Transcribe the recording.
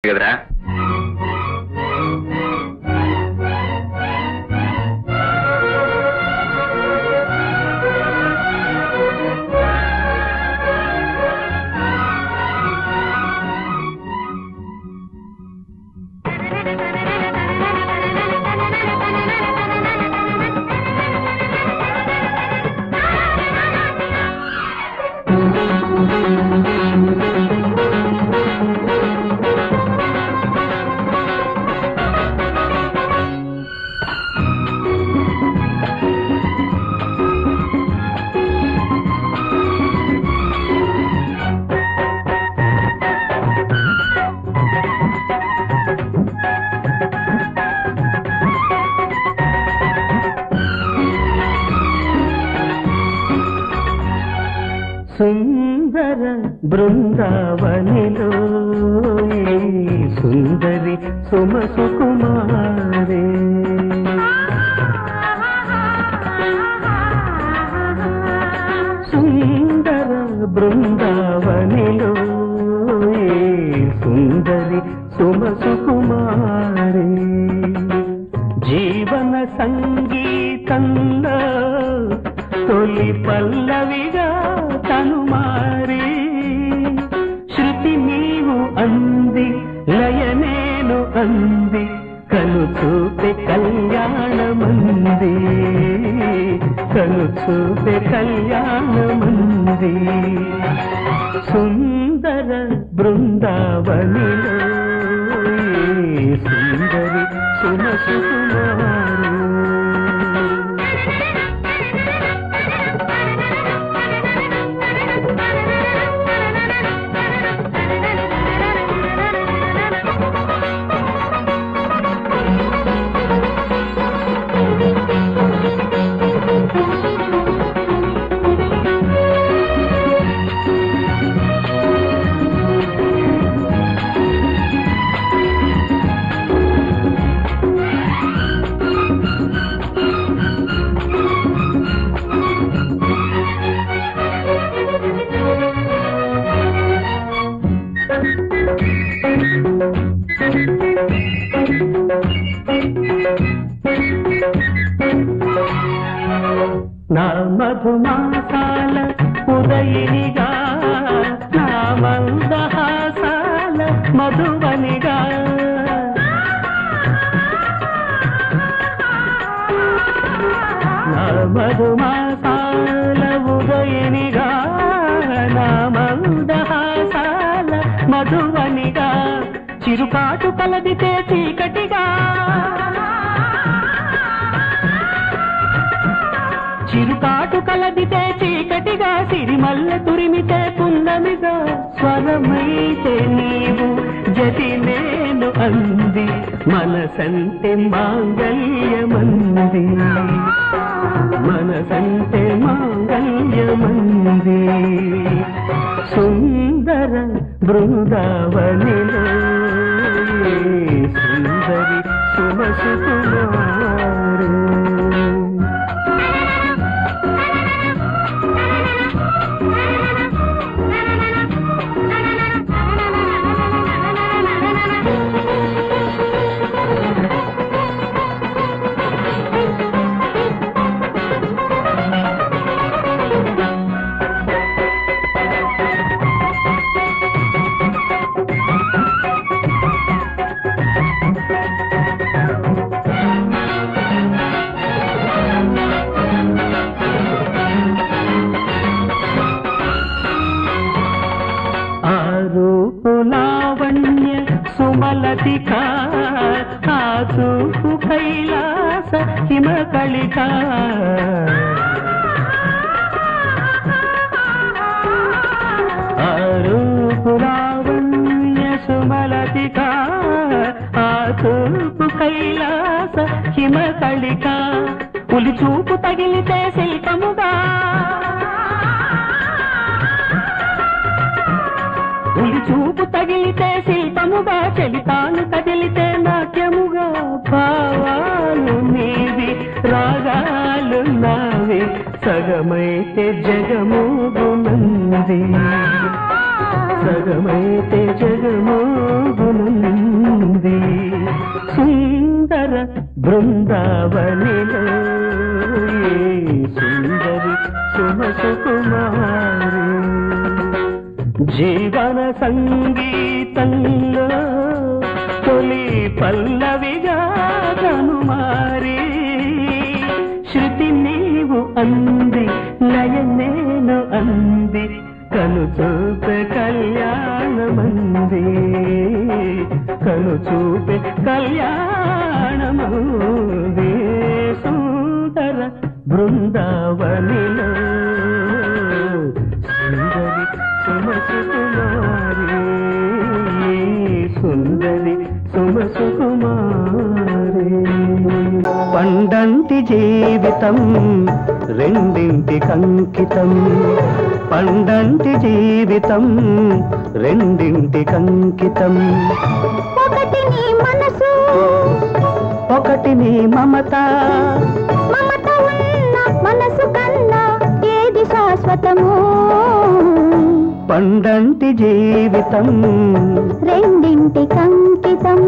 కదా సుందర బృందావనిలో సుందరి సుమ సుకుమారే. సుందర బృందావనిలో సుందరి సుమ సుకుమారే. జీవన సంగీ తొలి పల్లవిగా తను మారి శృతి నీవు అంది లయ నేను అంది కను చూపే కళ్యాణమంది. కను చూపే కళ్యాణమంది. సుందర బృందావనిలో నా మధుమాసాల ఉదయినిగా నా మందహాసాల మధువనిగా నా మధుమాసాల ఉదయినిగా నా మందహాసాల మధువనిగా చిరుకాటు పలదితే చీకటిగా. కలదితే చీకటిగా సిరిమల్ల తురిమితే పున్నమిగా స్వరమైతే నీవు జతి నేను అంది మనసంటే మాంగల్యమంది. మనసంటే మాంగల్యమంది. సుందర బృందావనిలో సుందరి సుమసు కుమారు సుమలతిక ఆ చూపు కైలాస హిమకళిక ఆ రూపు లావణ్య సుమలతిక ఆ చూపు కైలాస హిమకళిక పులి చూపు తగిలితే శిల్పముగా ఉలి చూపు తగిలితే శిల్పముగా చెలితాను సగమైతే జగమోగునంది సగమైతే జగమోగునుంది సుందర బృందావనిలో ఈ సుందరి సుమసుకుమారి జీవన సంగీతంలో తొలి పల్లవిగా కనుమారి అంది. కను చూపే కళ్యాణమంది కను చూపే కళ్యాణమంది సుందర బృందావనిలో సుందరి సుమసుకుమారి సుందరి సుమసుకుమారి పండంటి జీవితం రెండింటి కంకితం. పండంటి జీవితం రెండింటి కంకితం. ఒకటి నీ మనసు ఒకటి నీ మమత. మమత ఉన్న మనసు కన్నా ఏది శాశ్వతము? రెండంటి జీవితం. రెండింటి కంకితం.